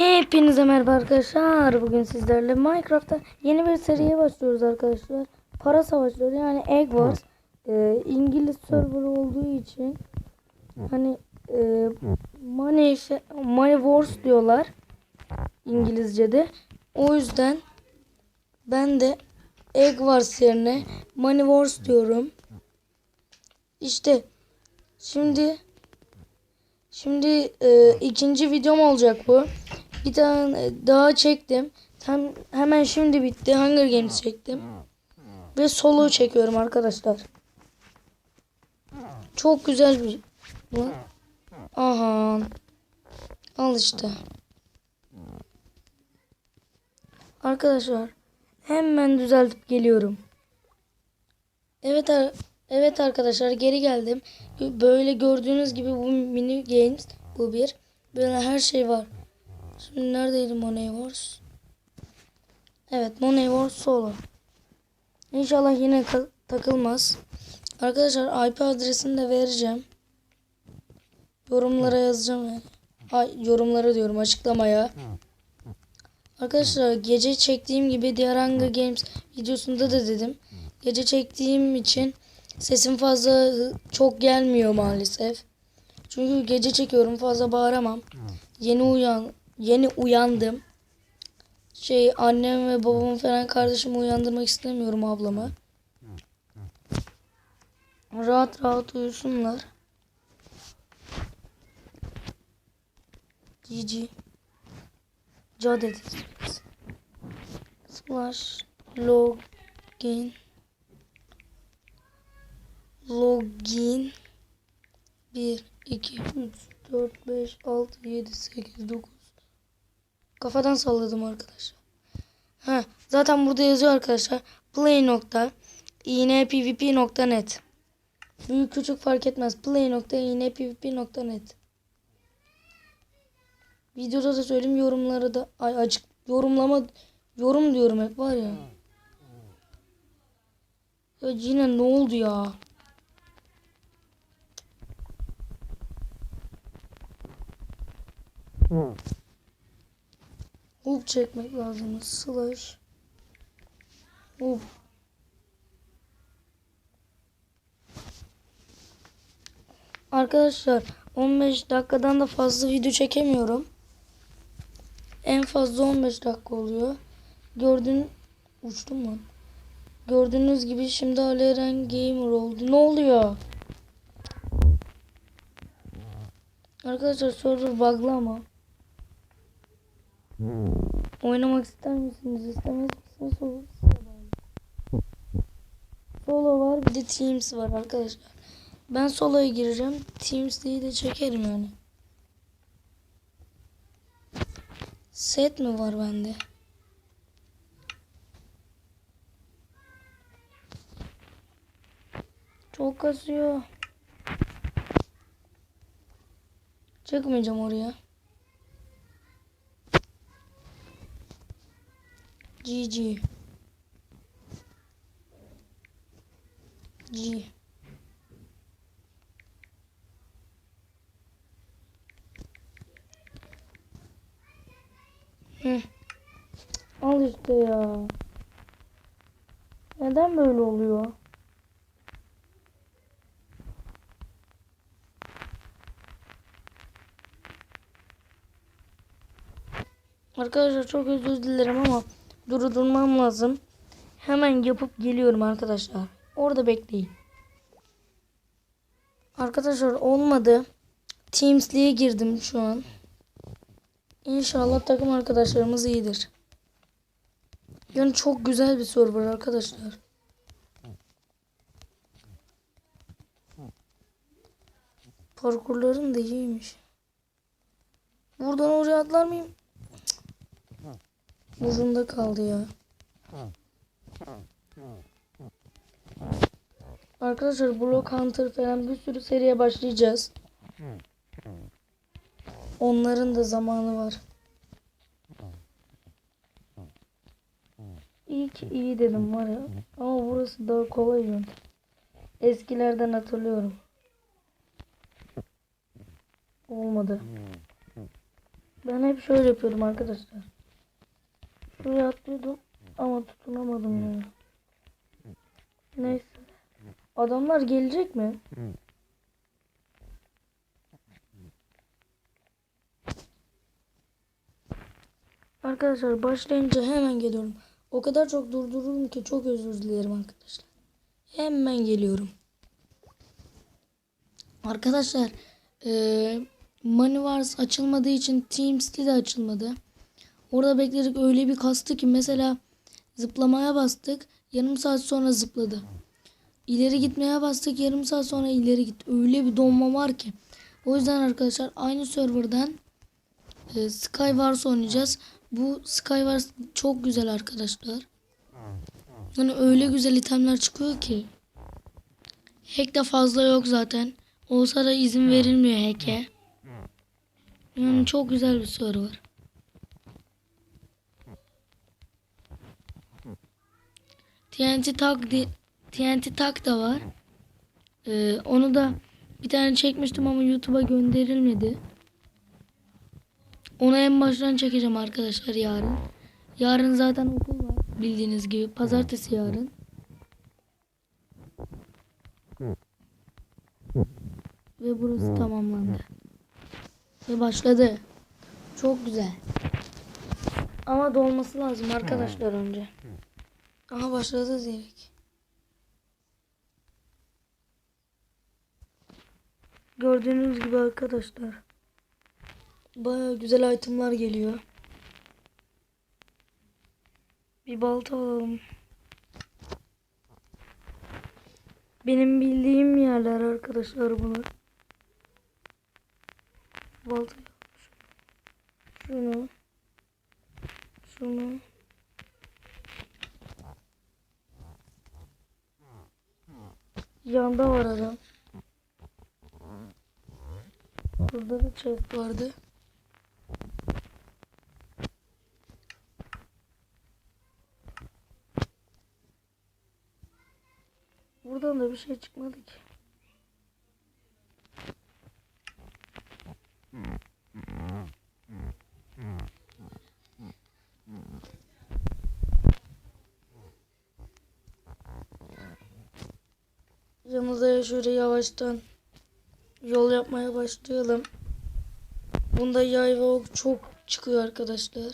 Hepinize merhaba arkadaşlar. Bugün sizlerle Minecraft'ta yeni bir seriye başlıyoruz arkadaşlar. Para savaşları yani Egg Wars. Ee, İngiliz server olduğu için hani e, money, money Wars diyorlar İngilizce'de. O yüzden ben de Egg Wars yerine Money Wars diyorum. İşte şimdi Şimdi e, ikinci videom olacak bu. Bir tane daha çektim. Hem, hemen şimdi bitti. Hunger Games çektim. Ve solo çekiyorum arkadaşlar. Çok güzel bir... Bu. Aha. Al işte. Arkadaşlar hemen düzeltip geliyorum. Evet evet arkadaşlar geri geldim. Böyle gördüğünüz gibi bu mini games bu bir. Böyle her şey var. Şimdi neredeydi Money Wars? Evet Money Wars solo. İnşallah yine takılmaz. Arkadaşlar IP adresini de vereceğim. Yorumlara yazacağım yani. Ay, yorumlara diyorum açıklamaya. Arkadaşlar gece çektiğim gibi diğer Hunger Games videosunda da dedim. Gece çektiğim için sesim fazla çok gelmiyor maalesef. Çünkü gece çekiyorum fazla bağıramam. Yeni uyan yeni uyandım. Şey annem ve babamı falan kardeşimi uyandırmak istemiyorum ablamı. Rahat rahat uyusunlar. GG. Cadet. Slash login login 1 2 3 4 5 6 7 8 9 Kafadan salladım arkadaşlar. Ha, zaten burada yazıyor arkadaşlar. play nokta inpvp.net Büyük küçük fark etmez. play nokta inpvp.net Videoda da söyleyeyim yorumları da ay açık yorumlama yorum diyorum hep var ya. Ya yine ne oldu ya? Hub çekmek lazım. Slash. Hub. Arkadaşlar 15 dakikadan da fazla video çekemiyorum. En fazla 15 dakika oluyor. Gördüğün uçtum lan. Gördüğünüz gibi şimdi Ali Eren Gamer oldu. Ne oluyor? Arkadaşlar server bug'lı ama. Oynamak ister misiniz? İstemez misiniz? Solo, var bir de Teams var arkadaşlar. Ben solo'ya gireceğim. Teams diye de çekerim yani. Set mi var bende? Çok kasıyor. Çıkmayacağım oraya. GG. G. Hı. Al işte ya. Neden böyle oluyor? Arkadaşlar çok özür dilerim ama durdurmam lazım. Hemen yapıp geliyorum arkadaşlar. Orada bekleyin. Arkadaşlar olmadı. Teams'liğe girdim şu an. İnşallah takım arkadaşlarımız iyidir. Yani çok güzel bir server arkadaşlar. Parkurların da iyiymiş. Buradan oraya atlar mıyım? Ucunda kaldı ya. Arkadaşlar Block Hunter falan bir sürü seriye başlayacağız. Onların da zamanı var. İyi ki iyi dedim var ya. Ama burası daha kolay yöntem. Eskilerden hatırlıyorum. Olmadı. Ben hep şöyle yapıyordum arkadaşlar. Şuraya atlıyordum ama tutunamadım ya. Neyse. Adamlar gelecek mi? Arkadaşlar başlayınca hemen geliyorum. O kadar çok durdururum ki çok özür dilerim arkadaşlar. Hemen geliyorum. Arkadaşlar eee Money Wars açılmadığı için Team City de açılmadı. Orada bekledik öyle bir kastı ki mesela zıplamaya bastık yarım saat sonra zıpladı. İleri gitmeye bastık yarım saat sonra ileri gitti. Öyle bir donma var ki. O yüzden arkadaşlar aynı serverdan e, Skywars oynayacağız. Bu Skywars çok güzel arkadaşlar. Hani öyle güzel itemler çıkıyor ki. Hack de fazla yok zaten. Olsa da izin verilmiyor hack'e. Yani çok güzel bir server. TNT tak TNT tak da var. Ee, onu da bir tane çekmiştim ama YouTube'a gönderilmedi. Onu en baştan çekeceğim arkadaşlar yarın. Yarın zaten okul var bildiğiniz gibi. Pazartesi yarın. Ve burası tamamlandı. Ve başladı. Çok güzel. Ama dolması lazım arkadaşlar önce. Aha başladı direkt. Gördüğünüz gibi arkadaşlar. Baya güzel itemlar geliyor. Bir balta alalım. Benim bildiğim yerler arkadaşlar bunlar. Balta şunu şunu Yanda var adam. Burada da chest vardı. Buradan da bir şey çıkmadı ki. Yanımıza şöyle yavaştan yol yapmaya başlayalım. Bunda yay ve ok çok çıkıyor arkadaşlar.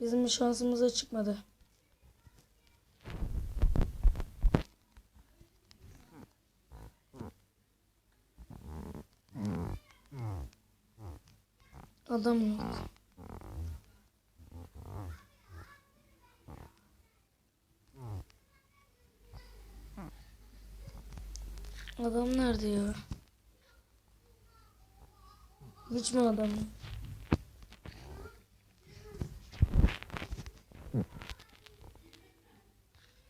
Bizim şansımıza çıkmadı. Adam yok. Adam nerede ya? Hiç mi adam?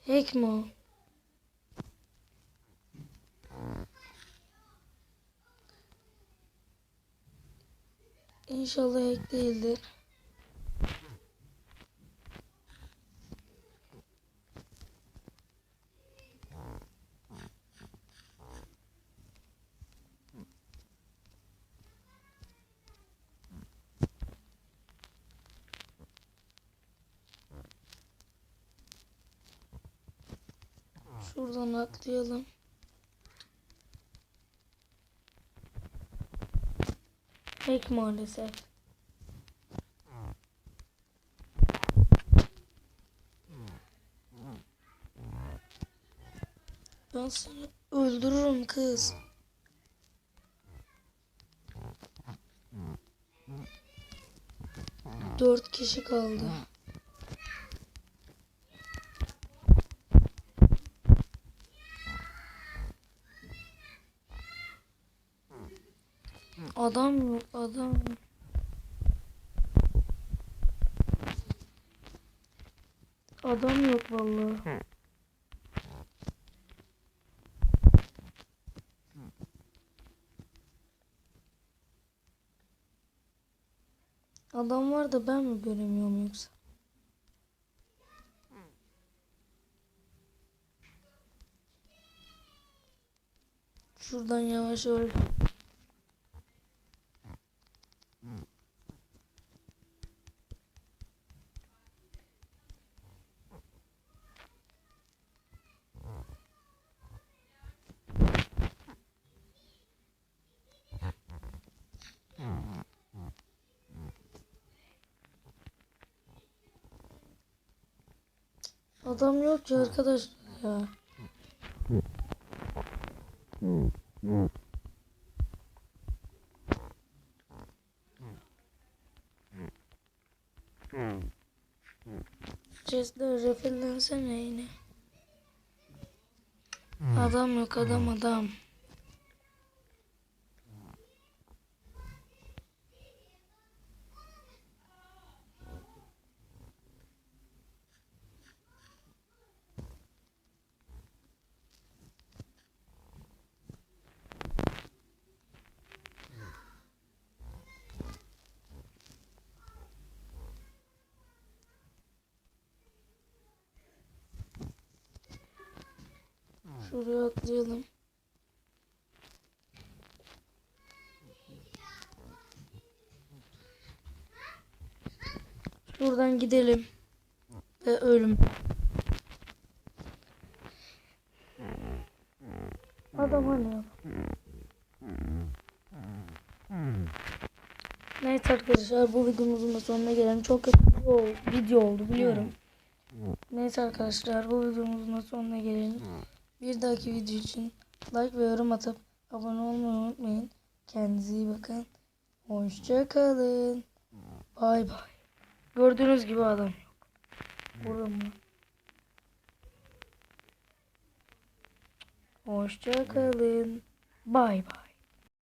Hack mi o? İnşallah hack değildir. Şuradan atlayalım. Hack maalesef. Ben seni öldürürüm kız. Dört kişi kaldı. Adam yok adam. Adam yok vallahi. Adam var da ben mi göremiyorum yoksa? Şuradan yavaş yavaş Adam yok ki arkadaşlar ya. Chest'ler refillensene yine. Adam yok adam adam. Şuraya atlayalım. Şuradan gidelim. Ve ölüm. Adam hani. Neyse arkadaşlar bu videomuzun da sonuna gelelim. Çok kötü bir video oldu biliyorum. Neyse arkadaşlar bu videomuzun da sonuna gelelim. Bir dahaki video için like ve yorum atıp abone olmayı unutmayın. Kendinize iyi bakın. Hoşça kalın. Bay bay. Gördüğünüz gibi adam yok. Burada mı? Hoşça kalın. Bay bay.